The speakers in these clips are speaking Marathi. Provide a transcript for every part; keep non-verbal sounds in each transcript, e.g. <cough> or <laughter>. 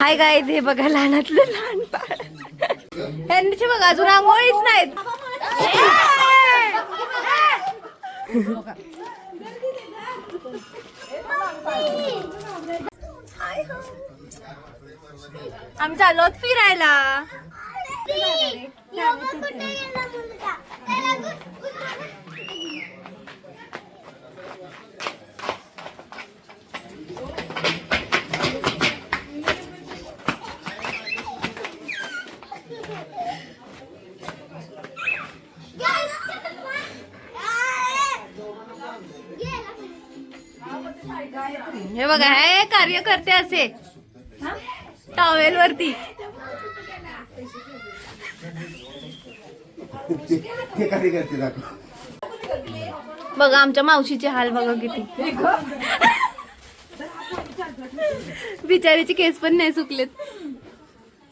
हाय गाय हे बघा लहानातलं लहान बाळ. यांची बघा अजून आंघोळीच नाहीत. आम्ही चाललो आहोत फिरायला. हे बघा हे कार्यकर्ते असे. टॉवेल वरती बघा आमच्या मावशीचे हाल बघा किती. बिचारीचे केस पण नाही सुकलेत.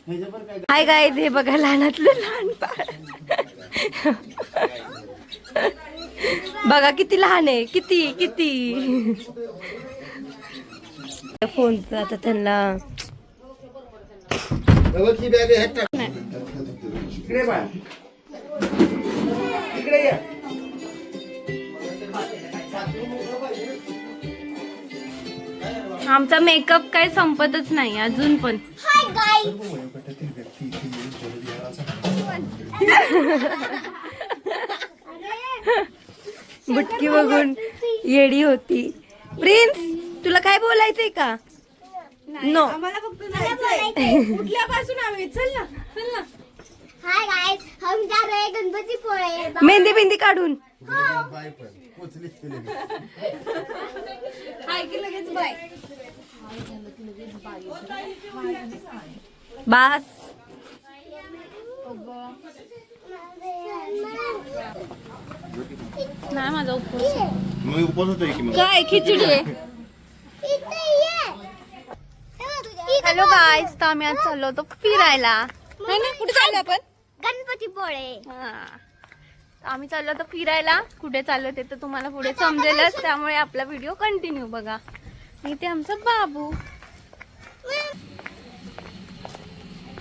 काय हाय गाय हे बघा लहानातलं लहान बाळ. बघा किती लहान आहे किती किती? फोनचं आता त्यांना आमचा मेकअप काय संपतच नाही अजून पण. <laughs> बुटकी बघून येडी होती. प्रिन्स तुला काय बोलायचंय का? नो आम्हाला फक्त जायचंय. उठल्यापासून आम्ही चल ना चल ना. हाय गाइस हम जा रहे हैं गणपति पोळे. मेहंदी बिंदी काढून. बाय. हाय की लगेच बाय बास. नाही माझा उपवास मी उपवास होतोय की मग? काय खिचडी आहे? हॅलो गाईज तर आम्ही आज चाललो होतो फिरायला. ना कुठे चाललो आपण? गणपती पोळे हा. तर आम्ही चाललो होतो फिरायला. कुठे चाललो ते तर तुम्हाला पुढे समजेलच. त्यामुळे आपला व्हिडिओ कंटिन्यू बघा. इथे आमचा बाबू.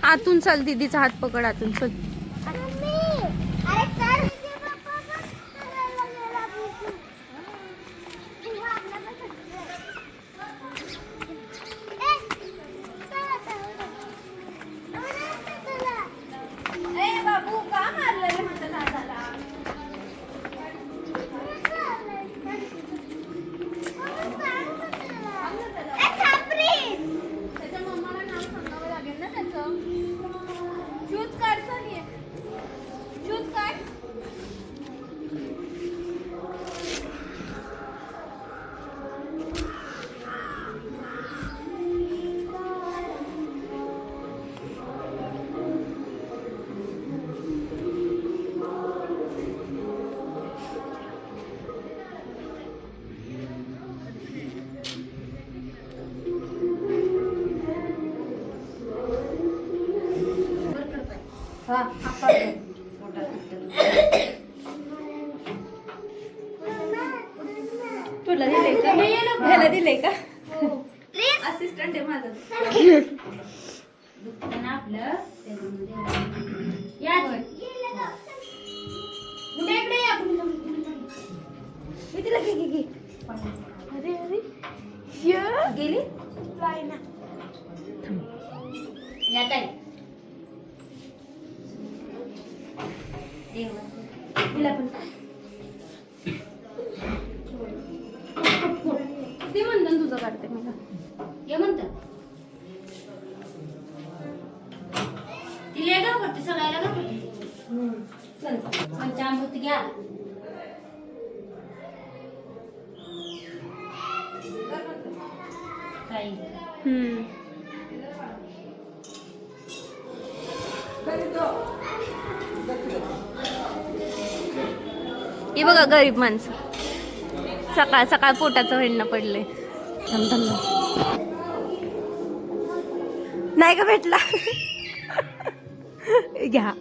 आतून चल दीदीचा हात पकड आतून चल. तुला दिले का? ह्याला दिले का? असिस्टंट आहे माझा. <laughs> मी तिला पण ते म्हणतात तुझं काढते मला ये म्हणतं तिला करते सगळ्याला करते पंचामृत घ्या. काही हे बघा गरीब माणसं. सकाळ सकाळ पोटाचं वेण्ण पडले नाही का भेटला. घ्या.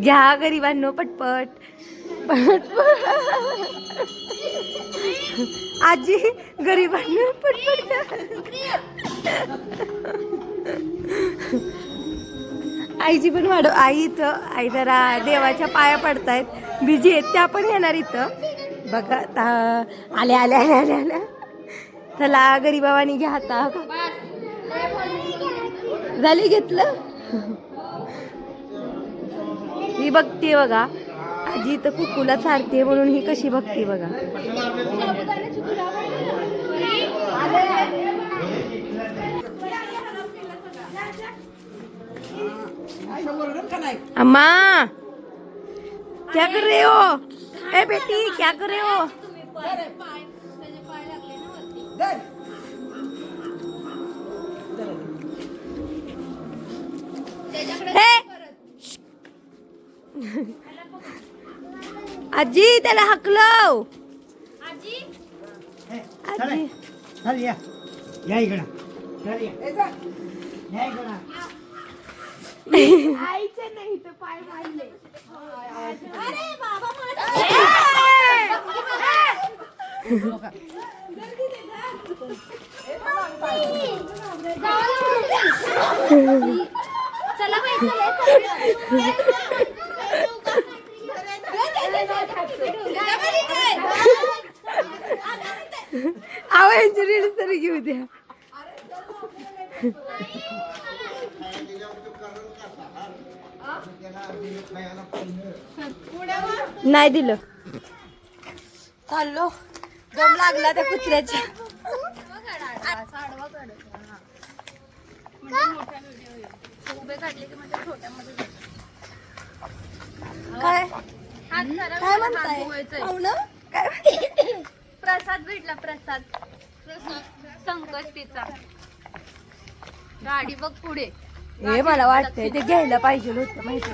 घ्या गरिबांनो पटपट. पटपट आजी गरिबांनो पटपट आईची पण वाढव आई इथं. आई जरा देवाच्या पाया पडतायत. बिजी आहेत त्या पण येणार इथं. बघा आता आल्या आल्या आल्या आल्या आल्या. चला गरीबाबानी घ्या आता. झाली घेतलं? ही बघते बघा. आजी इथं कुकूला चारते म्हणून ही कशी बघते बघा. अम्मा क्या कर रहे हो? ए बेटी क्या कर रहे हो? हे! आजी त्याला हकलव. आजी? चल. या. या इकडं. चल या या इकडं चला बाई चला. आवा यांची रील्स तरी घेऊ द्या. नाही दिलं. चाललो. दम लागला त्या कुत्र्याच्या उभे काढले की म्हणजे छोट्यामध्ये काय काय म्हणताय? काय प्रसाद भेटला प्रसाद. संकष्टीचा. गाडी बघ पुढे. हे मला वाटतंय ते घ्यायला पाहिजे होतं माहिती